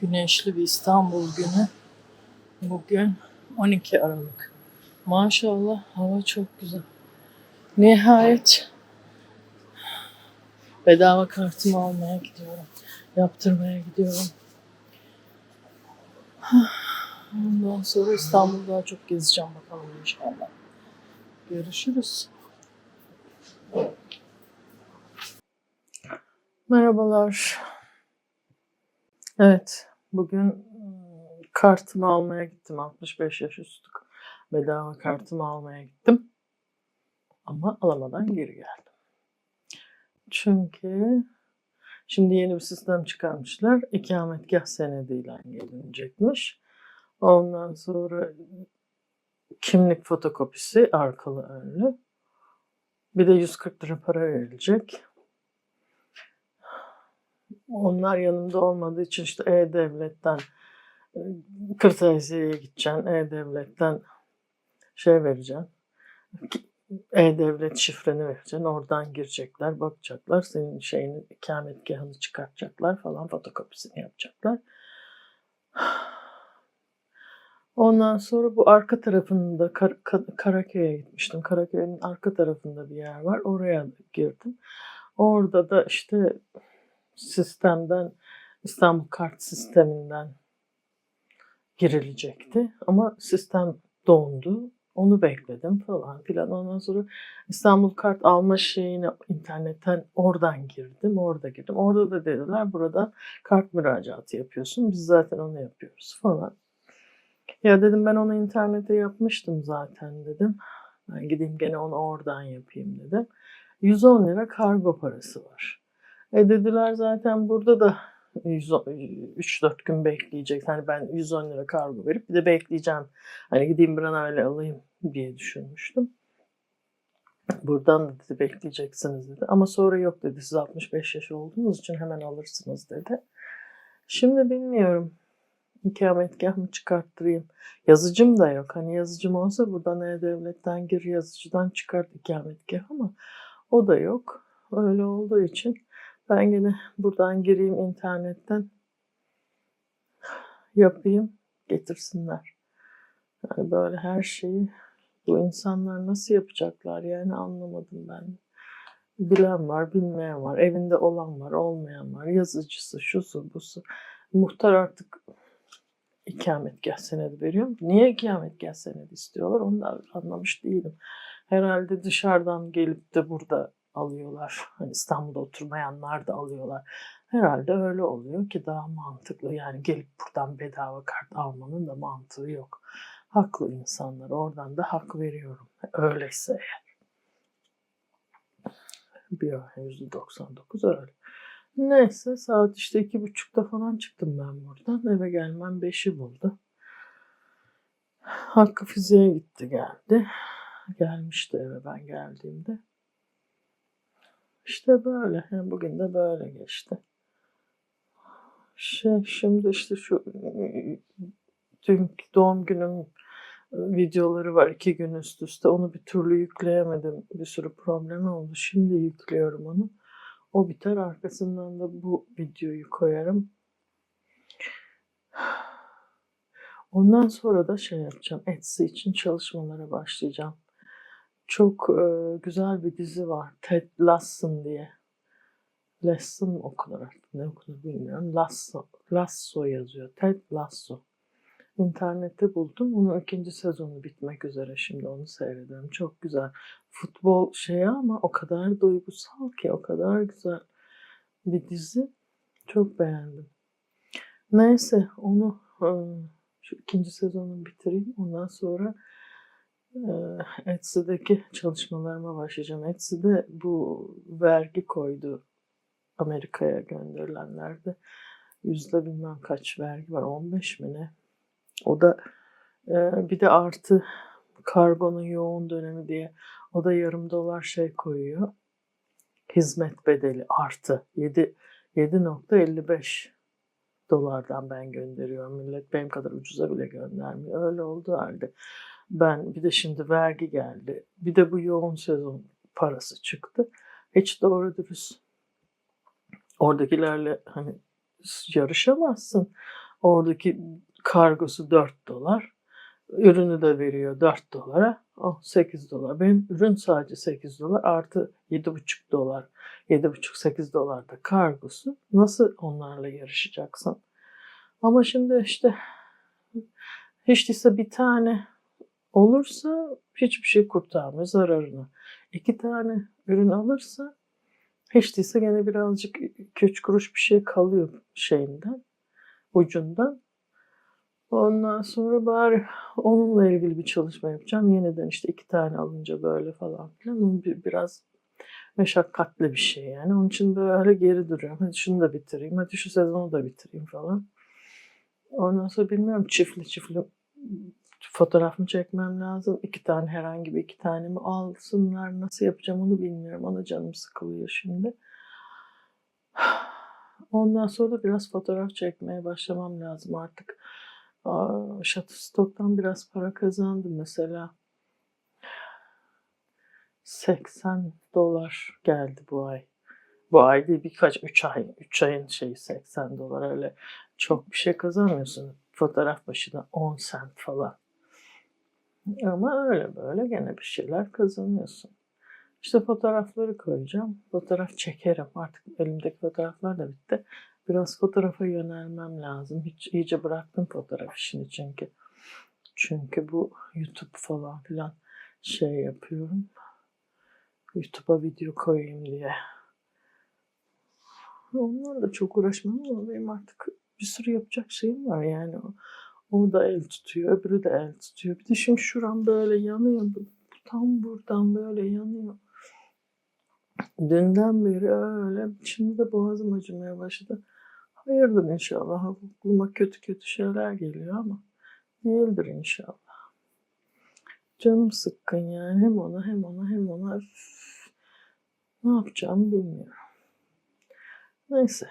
Güneşli bir İstanbul günü. Bugün 12 Aralık. Maşallah hava çok güzel. Nihayet bedava kartımı almaya gidiyorum. Yaptırmaya gidiyorum. Ondan sonra İstanbul'da daha çok gezeceğim bakalım inşallah. Görüşürüz. Merhabalar. Evet, bugün ım, kartımı almaya gittim. 65 yaş üstü bedava kartımı almaya gittim. Ama alamadan geri geldim. Çünkü şimdi yeni bir sistem çıkarmışlar. İkametgah senediyle gelinecekmiş. Ondan sonra kimlik fotokopisi arkalı önlü. Bir de 140 lira para verilecek. Onlar yanımda olmadığı için işte E-Devlet'ten e, kırtasiyeye gideceksin. E-Devlet'ten şey vereceksin. E-Devlet şifreni vereceksin. Oradan girecekler, bakacaklar. Senin şeyini, ikametgahını çıkartacaklar falan. Fotokopisini yapacaklar. Ondan sonra bu arka tarafında Kar- Ka- Karaköy'e gitmiştim. Karaköy'ün arka tarafında bir yer var. Oraya girdim. Orada da işte sistemden İstanbul kart sisteminden girilecekti. Ama sistem dondu. Onu bekledim falan filan. Ondan sonra İstanbul kart alma şeyine internetten oradan girdim. Orada girdim. Orada da dediler burada kart müracaatı yapıyorsun. Biz zaten onu yapıyoruz falan. Ya dedim ben onu internete yapmıştım zaten dedim. Ben gideyim gene onu oradan yapayım dedim. 110 lira kargo parası var. E dediler zaten burada da 3-4 gün bekleyecek. Hani ben 110 lira kargo verip bir de bekleyeceğim. Hani gideyim bir an öyle alayım diye düşünmüştüm. Buradan da dedi bekleyeceksiniz dedi. Ama sonra yok dedi siz 65 yaş olduğunuz için hemen alırsınız dedi. Şimdi bilmiyorum. İkametgah mı çıkarttırayım? Yazıcım da yok. Hani yazıcım olsa buradan E-Devlet'ten gir yazıcıdan çıkart ikametgah ama o da yok. Öyle olduğu için ben yine buradan gireyim internetten yapayım getirsinler. Yani böyle her şeyi bu insanlar nasıl yapacaklar yani anlamadım ben. Bilen var, bilmeyen var, evinde olan var, olmayan var, yazıcısı, şusu, busu. Muhtar artık ikametgah senedi veriyor. Niye ikametgah senedi istiyorlar onu da anlamış değilim. Herhalde dışarıdan gelip de burada alıyorlar. Hani İstanbul'da oturmayanlar da alıyorlar. Herhalde öyle oluyor ki daha mantıklı. Yani gelip buradan bedava kart almanın da mantığı yok. Haklı insanlar. Oradan da hak veriyorum. Öyleyse eğer. Bir %99 öyle. Neyse saat işte iki buçukta falan çıktım ben buradan. Eve gelmem beşi buldu. Hakkı fiziğe gitti geldi. Gelmişti eve ben geldiğimde. İşte böyle. Bugün de böyle geçti. Şey, şimdi işte şu dünkü doğum günüm videoları var iki gün üst üste. Onu bir türlü yükleyemedim. Bir sürü problem oldu. Şimdi yüklüyorum onu. O biter. Arkasından da bu videoyu koyarım. Ondan sonra da şey yapacağım. Etsy için çalışmalara başlayacağım. Çok e, güzel bir dizi var. Ted Lasso diye. Lasso mu okunur artık ne okunur bilmiyorum. Lasso, Lasso yazıyor. Ted Lasso. İnternette buldum. Bunun ikinci sezonu bitmek üzere şimdi onu seyrediyorum. Çok güzel. Futbol şeyi ama o kadar duygusal ki o kadar güzel bir dizi. Çok beğendim. Neyse onu e, şu ikinci sezonu bitireyim. Ondan sonra Etsy'deki çalışmalarıma başlayacağım. Etsy'de bu vergi koydu Amerika'ya gönderilenlerde. Yüzde bilmem kaç vergi var. 15 mi ne? O da e, bir de artı kargonun yoğun dönemi diye o da yarım dolar şey koyuyor. Hizmet bedeli artı 7 7.55 dolardan ben gönderiyorum. Millet benim kadar ucuza bile göndermiyor. Öyle olduğu halde ben bir de şimdi vergi geldi. Bir de bu yoğun sezon parası çıktı. Hiç doğru dürüst oradakilerle hani yarışamazsın. Oradaki kargosu 4 dolar. Ürünü de veriyor 4 dolara. Oh 8 dolar. Benim ürün sadece 8 dolar artı 7,5 dolar. 7,5-8 dolar da kargosu. Nasıl onlarla yarışacaksın? Ama şimdi işte hiç değilse bir tane olursa hiçbir şey kurtarmıyor zararını. İki tane ürün alırsa hiç değilse gene birazcık 2-3 kuruş bir şey kalıyor şeyinden, ucundan. Ondan sonra bari onunla ilgili bir çalışma yapacağım. Yeniden işte iki tane alınca böyle falan filan. Biraz meşakkatli bir şey yani. Onun için böyle geri duruyorum. Hadi şunu da bitireyim. Hadi şu sezonu da bitireyim falan. Ondan sonra bilmiyorum çiftli çiftli fotoğraf mı çekmem lazım? İki tane herhangi bir iki tane mi alsınlar? Nasıl yapacağım onu bilmiyorum. Ona canım sıkılıyor şimdi. Ondan sonra biraz fotoğraf çekmeye başlamam lazım artık. Shutterstock'tan biraz para kazandım mesela. 80 dolar geldi bu ay. Bu ay değil birkaç 3 ay. 3 ayın şeyi 80 dolar öyle çok bir şey kazanmıyorsun. Fotoğraf başına 10 sent falan. Ama öyle böyle gene bir şeyler kazanıyorsun. İşte fotoğrafları koyacağım. Fotoğraf çekerim. Artık elimdeki fotoğraflar da bitti. Biraz fotoğrafa yönelmem lazım. Hiç iyice bıraktım fotoğraf işini çünkü. Çünkü bu YouTube falan filan şey yapıyorum. YouTube'a video koyayım diye. Onlarla çok uğraşmam ama benim artık bir sürü yapacak şeyim var yani. O, o da el tutuyor, öbürü de el tutuyor. Bir de şimdi şuram böyle yanıyor. Tam buradan böyle yanıyor. Dünden beri öyle. Şimdi de boğazım acımaya başladı. Hayırdır inşallah. Aklıma kötü kötü şeyler geliyor ama değildir inşallah. Canım sıkkın yani. Hem ona hem ona hem ona. Ne yapacağımı bilmiyorum. Neyse.